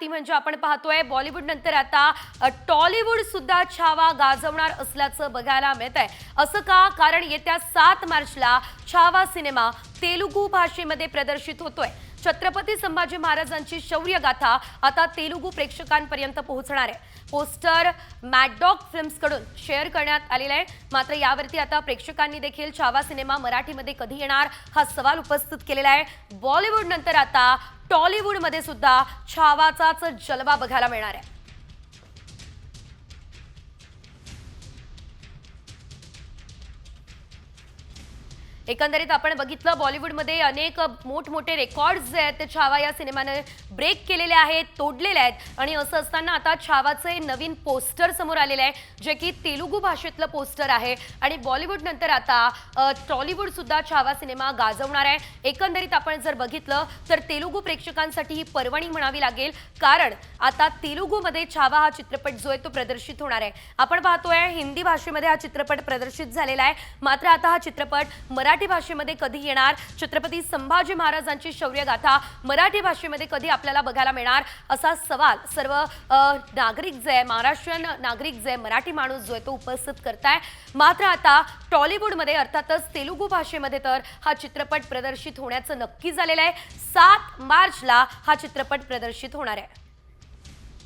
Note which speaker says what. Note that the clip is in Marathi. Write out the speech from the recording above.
Speaker 1: ती म्हणजे आपण पाहतोय. बॉलिवूड नंतर आता टॉलिवूड सुद्धा छावा गाजवणार असल्याचं बघायला मिळत आहे असं का? कारण येत्या सात मार्चला छावा सिनेमा तेलुगू भाषेमध्ये प्रदर्शित होतोय. छत्रपती संभाजी महाराजांची शौर्य गाथा आता तेलुगू प्रेक्षकांपर्यंत पोहोचणार आहे. पोस्टर मॅडॉग फिल्म्सकडून शेअर करण्यात आलेलं आहे. मात्र यावरती आता प्रेक्षकांनी देखील छावा सिनेमा मराठीमध्ये कधी येणार हा सवाल उपस्थित केलेला आहे. बॉलिवूड नंतर आता टॉलिवूडमध्ये सुद्धा छावाचाच जलवा बघायला मिळणार आहे. एकंदरीत आपण बघितलं बॉलिवूडमध्ये अनेक मोठमोठे रेकॉर्ड्स जे आहेत ते छावा या सिनेमाने ब्रेक केलेले आहेत तोडलेले आहेत. आणि असं असताना आता छावाचे नवीन पोस्टर समोर आलेलं आहे जे की तेलुगू भाषेतलं पोस्टर आहे. आणि बॉलिवूडनंतर आता टॉलिवूडसुद्धा छावा सिनेमा गाजवणार आहे. एकंदरीत आपण जर बघितलं तर तेलुगू प्रेक्षकांसाठी ही पर्वणी म्हणावी लागेल. कारण आता तेलुगूमध्ये छावा हा चित्रपट जो आहे तो प्रदर्शित होणार आहे. आपण पाहतोय हिंदी भाषेमध्ये हा चित्रपट प्रदर्शित झालेला आहे. मात्र आता हा चित्रपट मराठी मराठी भाषेमध्ये कधी येणार? छत्रपती संभाजी महाराजांची शौर्यगाथा मराठी भाषेमध्ये कधी आपल्याला बघायला मिळणार? असा सवाल सर्व नागरिक जे आहे महाराष्ट्रीयन नागरिक जे आहे, मराठी माणूस जो आहे तो उपस्थित करताय. मात्र आता टॉलिवूडमध्ये अर्थातच तेलुगू भाषेमध्ये तर हा चित्रपट प्रदर्शित होण्याचं नक्की झालेलं आहे. सात मार्चला हा चित्रपट प्रदर्शित होणार आहे.